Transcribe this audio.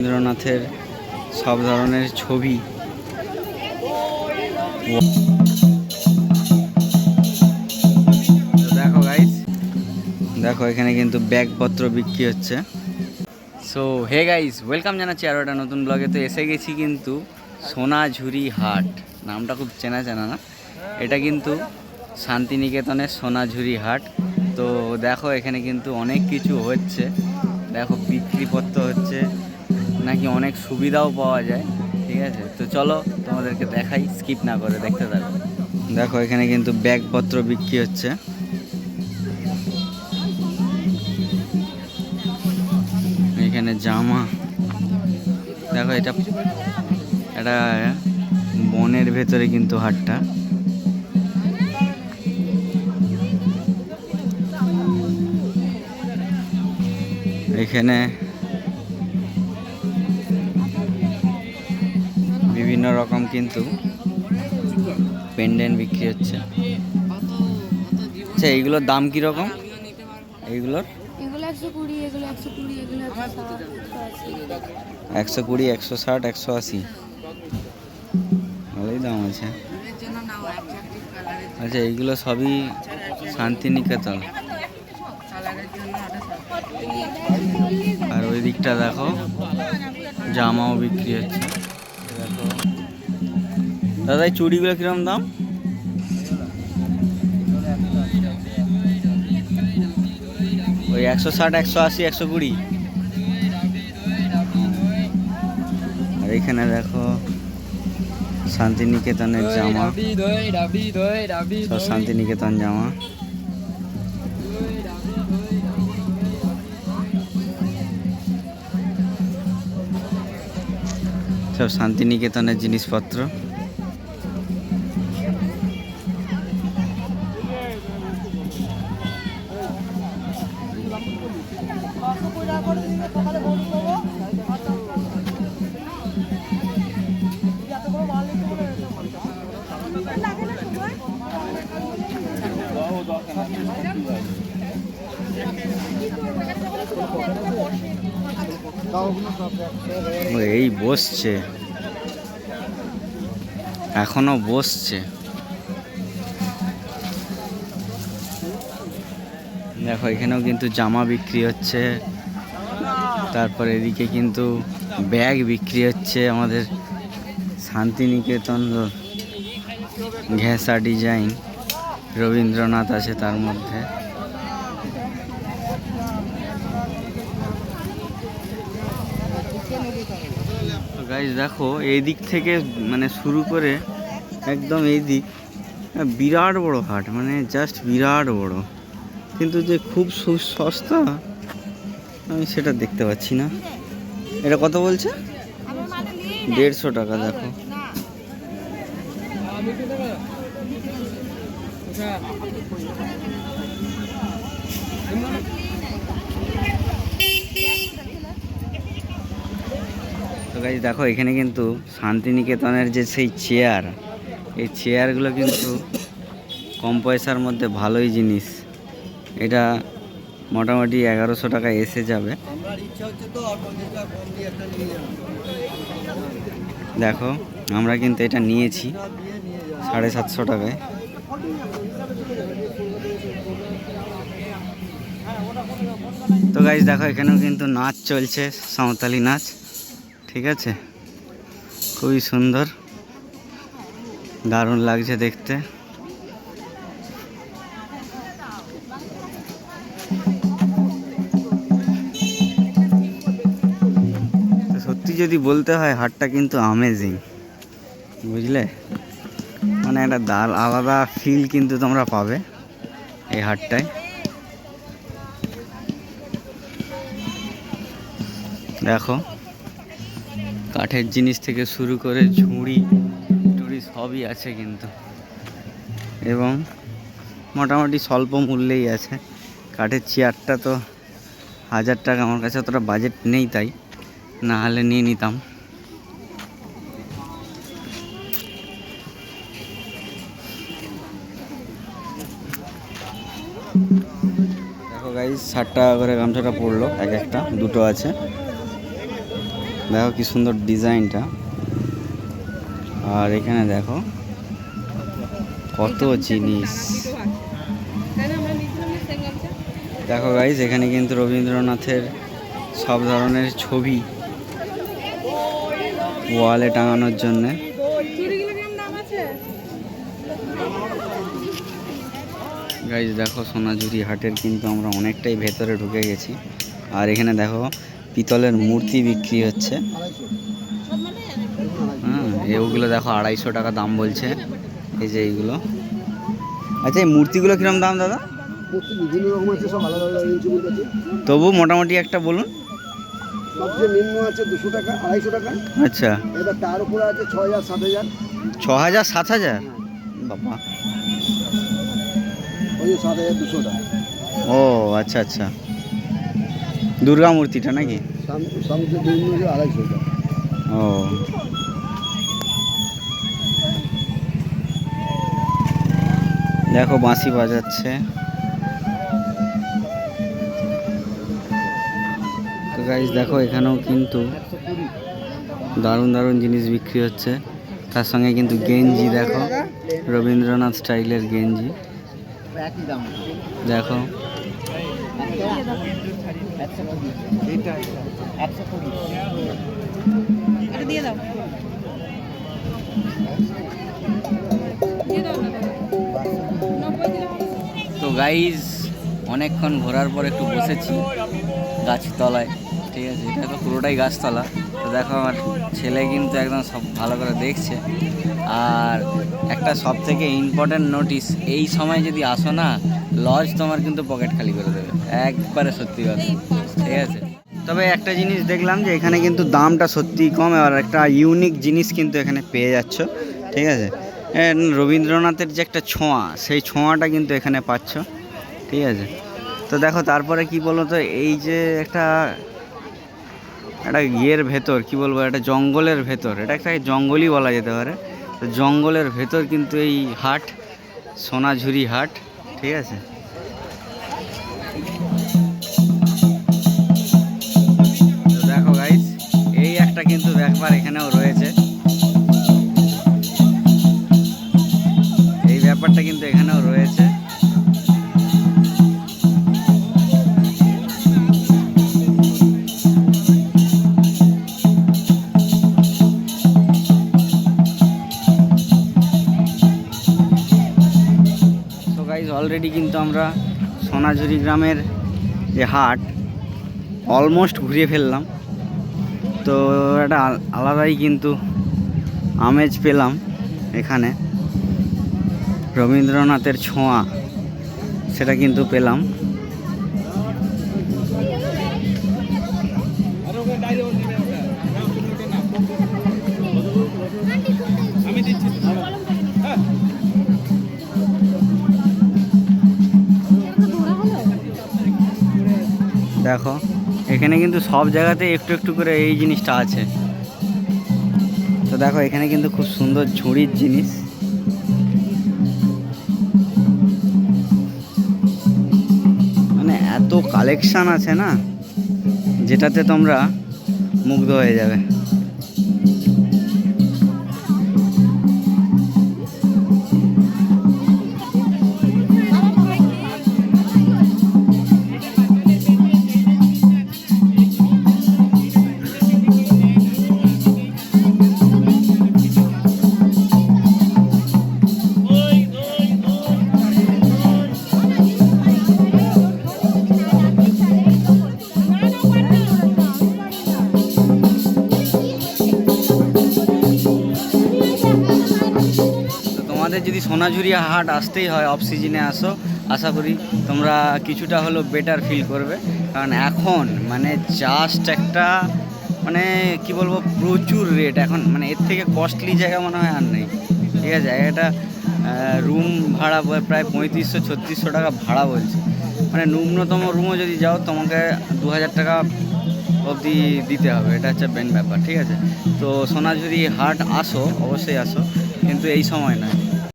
রবীন্দ্রনাথের সব ধরনের ছবি। দেখো গাইস দেখো এখানে কিন্তু ব্যাগপত্র বিক্রি হচ্ছে। সো হে গাইস ওয়েলকাম জানাচ্ছি আরও একটা নতুন ব্লগে তো এসে গেছি কিন্তু সোনাঝুরি হাট। নামটা খুব চেনা চেনা না। এটা কিন্তু শান্তিনিকেতনের সোনাঝুরি হাট। তো দেখো এখানে কিন্তু অনেক কিছু হচ্ছে। দেখো বিক্রিপত্র হচ্ছে। নাকি অনেক সুবিধাও পাওয়া যায়, ঠিক আছে? তো চলো তোমাদেরকে দেখাই স্কিপ না করে দেখতে থাকো। দেখো, এখানে কিন্তু ব্যাগপত্র বিক্রি হচ্ছে। এখানে জামা। দেখো, এটা এটা বনের ভেতরে কিন্তু হাটটা। এখানে বিভিন্ন রকম কিন্তু পেন্ডেন্ট বিক্রি হচ্ছে। আচ্ছা এইগুলোর দাম কীরকম? এইগুলোর? একশো কুড়ি একশো ষাট, একশো আশি। ভালোই দাম আছে। আচ্ছা এইগুলো সবই শান্তিনিকেতন। আর ওই দিকটা দেখো জামাও বিক্রি হচ্ছে। দাদা এই চুড়িগুলো কিরম দাম? ওই একশো ষাট একশো আশি একশো কুড়ি। আর এখানে দেখো শান্তিনিকেতনের জামা। সব শান্তিনিকেতন জামা। সব শান্তিনিকেতনের জিনিসপত্র। এই বসছে। এখনও বসছে। দেখো এখানেও কিন্তু জামা বিক্রি হচ্ছে। তারপর এদিকে কিন্তু ব্যাগ বিক্রি হচ্ছে আমাদের শান্তিনিকেতন ঘেঁষা ডিজাইন, রবীন্দ্রনাথ আছে তার মধ্যে। গাইজ দেখো এই দিক থেকে মানে শুরু করে একদম এই দিক বিরাট বড় হাট মানে জাস্ট বিরাট বড়। কিন্তু যে খুব সস্তা আমি সেটা দেখতে পাচ্ছি না। এটা কত বলছে? দেড়শো টাকা, দেখো। দেখো, এখানে কিন্তু শান্তিনিকেতনের যে সেই চেয়ার এই চেয়ারগুলো কিন্তু কম পয়সার মধ্যে ভালোই জিনিস। এটা মোটামুটি এগারোশো টাকা এসে যাবে। দেখো, আমরা কিন্তু এটা নিয়েছি সাড়ে সাতশো টাকায়। তো গাইজ দেখো, এখানেও কিন্তু নাচ চলছে সাঁওতালি নাচ, ঠিক আছে? খুবই সুন্দর, দারুণ লাগছে দেখতে। যদি বলতে হয়, হাটটা কিন্তু আমেজিং বুঝলে? মানে একটা দাল, আলাদা ফিল কিন্তু তোমরা পাবে এই হাটটায়। দেখো, কাঠের জিনিস থেকে শুরু করে ঝুড়ি, টুড়ি সবই আছে কিন্তু। এবং মোটামুটি স্বল্প মূল্যেই আছে। কাঠের চেয়ারটা তো হাজার টাকা, আমার কাছে অতটা বাজেট নেই তাই। না হলে নিয়ে নিতাম। দেখো গাইজ ষাট টাকা করে গামছাটা পড়ল এক একটা, দুটো আছে। দেখো কি সুন্দর ডিজাইনটা। আর এখানে দেখো, কত জিনিস। দেখো গাইজ এখানে কিন্তু রবীন্দ্রনাথের সব ধরনের ছবি। ওয়ালে টাঙানোর জন্যে। গাইজ দেখো সোনাঝুরি হাটের কিন্তু আমরা অনেকটাই ভেতরে ঢুকে গেছি। আর এখানে দেখো পিতলের মূর্তি বিক্রি হচ্ছে। হ্যাঁ এগুলো দেখো আড়াইশো টাকা দাম বলছে। এই যে এইগুলো। আচ্ছা এই মূর্তিগুলো কিরম দাম দাদা? তবু মোটামুটি একটা বলুন। সবচেয়ে নিম্ন আছে দুশো টাকা আড়াইশো টাকা আচ্ছা। এবার তার উপরে আছে ছ হাজার সাত হাজার। ছ হাজার সাত হাজার বাবা। ওই সাত হাজার দুশো টাকা। ও আচ্ছা আচ্ছা। দুর্গা মূর্তিটা নাকি? আড়াইশো টাকা। ও। দেখো বাঁশি বাজাচ্ছে। তো গাইজ দেখো এখানেও কিন্তু দারুণ দারুণ জিনিস বিক্রি হচ্ছে। তার সঙ্গে কিন্তু গেঞ্জি দেখো রবীন্দ্রনাথ স্টাইলের গেঞ্জি। দেখো? তো গাইজ অনেকক্ষণ ঘোরার পর একটু বসেছি গাছের তো পুরোটাই গাছতলা। তো দেখো আমার ছেলে কিন্তু একদম সব ভালো করে দেখছে। আর একটা সব থেকে ইম্পর্ট্যান্ট নোটিস এই সময় যদি আসো না লজ তোমার কিন্তু পকেট খালি করে দেবে। একবারে সত্যি কথা, ঠিক আছে? তবে একটা জিনিস দেখলাম যে এখানে কিন্তু দামটা সত্যিই কম, আর একটা ইউনিক জিনিস কিন্তু এখানে পেয়ে যাচ্ছ, ঠিক আছে? রবীন্দ্রনাথের যে একটা ছোঁয়া, সেই ছোঁয়াটা কিন্তু এখানে পাচ্ছ, ঠিক আছে? তো দেখো, তারপরে কি বলো তো এই যে একটা একটা ইয়ের ভেতর, কি বলব, একটা জঙ্গলের ভেতর, এটা একটা জঙ্গলই বলা যেতে পারে। তো জঙ্গলের ভেতর কিন্তু এই হাট, সোনাঝুরি হাট, ঠিক আছে? দেখো গাইস এই একটা কিন্তু ব্যাপার এখানেও অলরেডি কিন্তু আমরা সোনাঝুরি গ্রামের যে হাট অলমোস্ট ঘুরিয়ে ফেললাম। তো একটা আল- আলাদাই কিন্তু আমেজ পেলাম এখানে। রবীন্দ্রনাথের ছোঁয়া, সেটা কিন্তু পেলাম। দেখো, এখানে কিন্তু সব জায়গাতে একটু একটু করে এই জিনিসটা আছে। তো দেখো, এখানে কিন্তু খুব সুন্দর ঝুড়ির জিনিস। মানে এত কালেকশান আছে না, যেটাতে তোমরা মুগ্ধ হয়ে যাবে। তোমাদের যদি সোনাঝুরিয়া হাট আসতেই হয় অফ সিজনে আসো, আশা করি তোমরা কিছুটা হলেও বেটার ফিল করবে। কারণ এখন মানে জাস্ট একটা মানে কি বলব, প্রচুর রেট এখন মানে এর থেকে কস্টলি জায়গা মনে হয় আর নেই। ঠিক আছে এটা রুম ভাড়া প্রায় পঁয়ত্রিশশো, ছত্রিশশো টাকা ভাড়া বলছে। মানে ন্যূনতম রুমও যদি যাও, তোমাকে দু হাজার টাকা অবধি দিতে হবে। এটা হচ্ছে মেন ব্যাপার, ঠিক আছে? তো সোনাঝুরি হাট আসো, অবশ্যই আসো। কিন্তু এই সময় নয়।